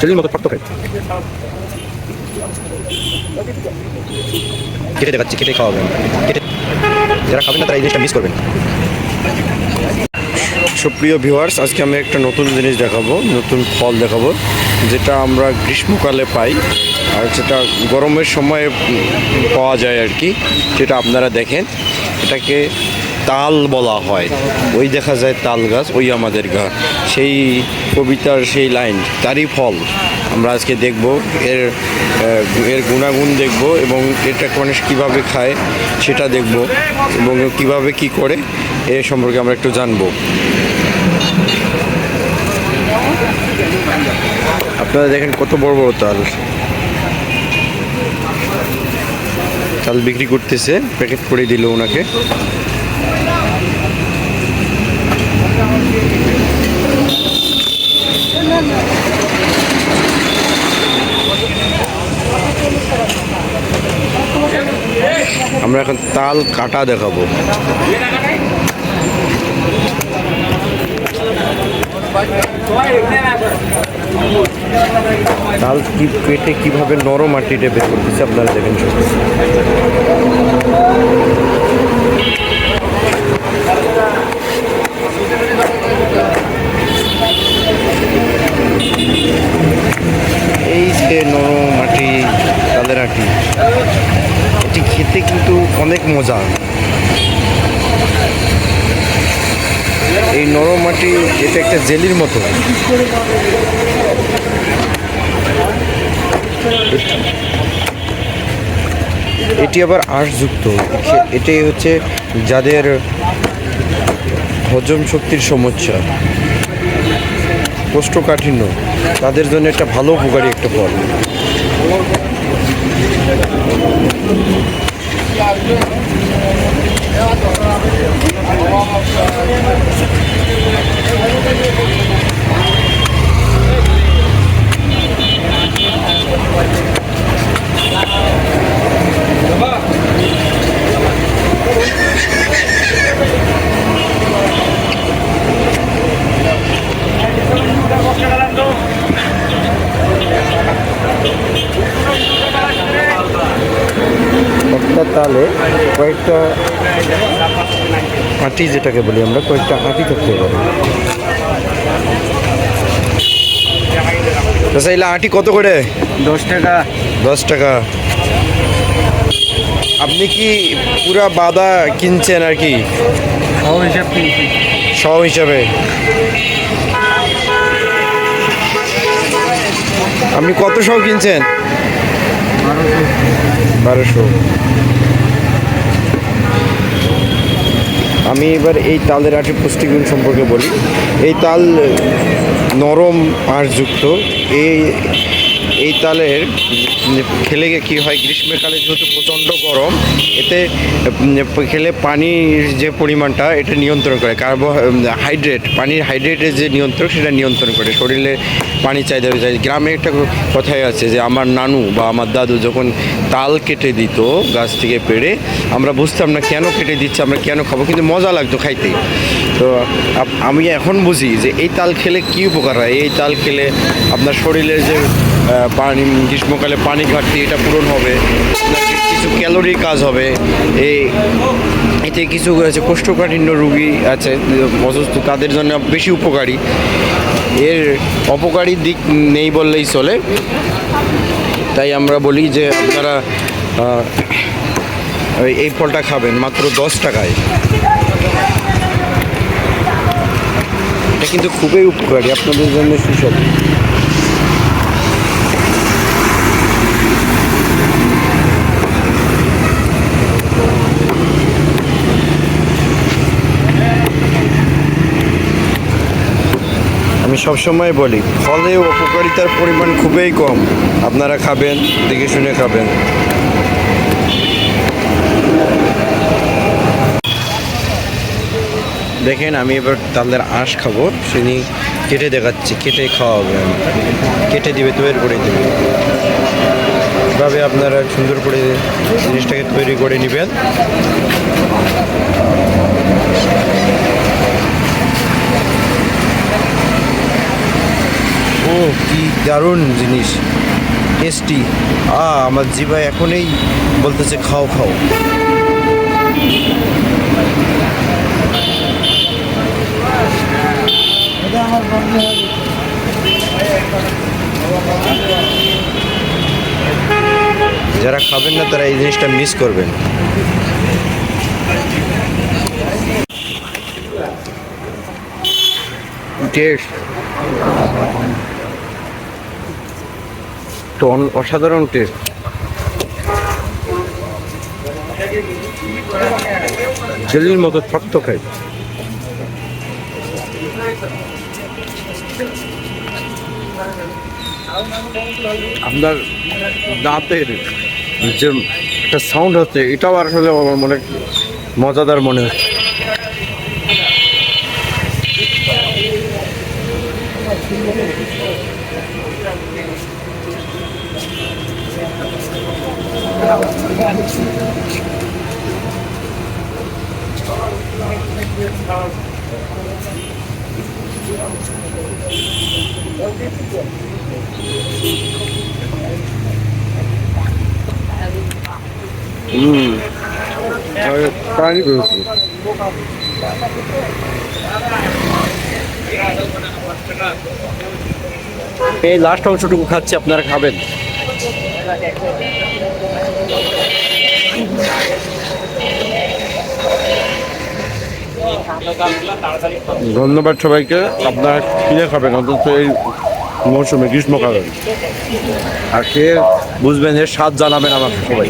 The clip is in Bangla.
জেলির মতো ফটফটে কেটে দেখাচ্ছি কেটে খাওয়াবেন কেটে যারা খাবেন না তারা এই জিনিসটা মিস করবেন সুপ্রিয় ভিউয়ার্স আজকে আমি একটা নতুন জিনিস দেখাবো, নতুন ফল দেখাবো, যেটা আমরা গ্রীষ্মকালে পাই, আর যেটা গরমের সময় পাওয়া যায় আর কি, যেটা আপনারা দেখেন, এটাকে তাল বলা হয়। ওই দেখা যায় তাল গাছ, ওই আমাদের গাছ সেই কবিতার সেই লাইন, তারই ফল। আমরা আজকে দেখব, এর এর গুণাগুণ দেখব এবং এটা মানুষ কীভাবে খায় সেটা দেখব এবং কীভাবে কি করে, এ সম্পর্কে আমরা একটু জানব। আপনারা দেখেন কত বড় বড় তাল। তাল বিক্রি করতেছে, প্যাকেট করে দিল ওনাকে। আমরা এখন তাল কাটা দেখাবো তাল কি পেটে কীভাবে নরম মাটিটা বের করতেছে আপনারা দেখেন। এই যে নরম মাটি আটি এটি খেতে কিন্তু অনেক মজা। এই নরম মাটি, এটা একটা জেলির মতো। এটি আবার আঁশযুক্ত। এটাই হচ্ছে যাদের হজম শক্তির সমস্যা। কোষ্ঠকাঠিন্য। তাদের জন্য একটা ভালো উপকারী একটা ফল। Obrigado. একটা তালে কয়েকটা আটি যেটাকে বলি আমরা কয়েকটা আটি থাকতে পারে। আটি কত করে? দশ টাকা। দশ টাকা। আপনি কি পুরা বাদা কিনছেন আর কি? সব হিসাব কিনছি। সব হিসাবে। আপনি কত সব কিনছেন? বারোশো। আমি এবার এই তালের আটের পুষ্টিগুণ সম্পর্কে বলি। এই তাল নরম আঁশযুক্ত। এই এই তালের খেলে কি হয়? গ্রীষ্মকালে যেহেতু প্রচণ্ড গরম, এতে খেলে পানির যে পরিমাণটা, এটা নিয়ন্ত্রণ করে। কার্বো হাইড্রেট, পানির হাইড্রেটের যে নিয়ন্ত্রণ সেটা নিয়ন্ত্রণ করে। শরীরে পানি চাহিদা যায় গ্রামে একটা কথাই আছে যে, আমার নানু বা আমার দাদু যখন তাল কেটে দিত, গাছ থেকে পেড়ে, আমরা বুঝতাম না কেন কেটে দিচ্ছে, আমরা কেন খাব, কিন্তু মজা লাগতো খাইতে। তো আমি এখন বুঝি যে, এই তাল খেলে কী উপকার হয়? এই তাল খেলে আপনার শরীরের যে পানি, গ্রীষ্মকালে পানি ঘাটতি, এটা পূরণ হবে। কিছু ক্যালোরি কাজ হবে। এই, এতে কিছু আছে, কোষ্ঠকাঠিন্য রুগী আছে, অসুস্থ, তাদের জন্য বেশি উপকারী। এর অপকারী দিক নেই বললেই চলে। তাই আমরা বলি যে আপনারা এই- ফলটা খাবেন মাত্র দশ টাকায়। এটা কিন্তু খুবই উপকারী, আপনাদের জন্য সুসব সবসময় বলি, ফলে উপকারিতার পরিমাণ খুবই কম। আপনারা খাবেন, দেখে শুনে খাবেন। দেখেন, আমি এবার তাদের আঁশ খাব শুনি কেটে দেখাচ্ছি, কেটে খাওয়াবে আমি। কেটে দিবে, তৈরি করে দিবে। এভাবে আপনারা সুন্দর করে জিনিসটাকে তৈরি করে নেবেন। ও, কি দারুণ জিনিস। টেস্টি। আ, আমার জিভায় এখনই বলতেছে খাও খাও। যারা খাবেন না, তারা এই জিনিসটা মিস করবেন। টেস্ট তো অসাধারণ টেস্ট জেলির মতো শক্ত খাই। আপনার দাঁতের যে একটা সাউন্ড হচ্ছে, এটাও আসলে আমার মনে মজাদার মনে হচ্ছে। হুম। পানি এই লাস্ট অংশটুকু খাচ্ছি আপনারা খাবেন। ধন্যবাদ সবাইকে। আপনারা কিনে খাবেন, অন্তত এই মৌসুমে গ্রীষ্মকালে। আর খেয়ে বুঝবেন, এর স্বাদ জানাবেন আমাকে সবাই।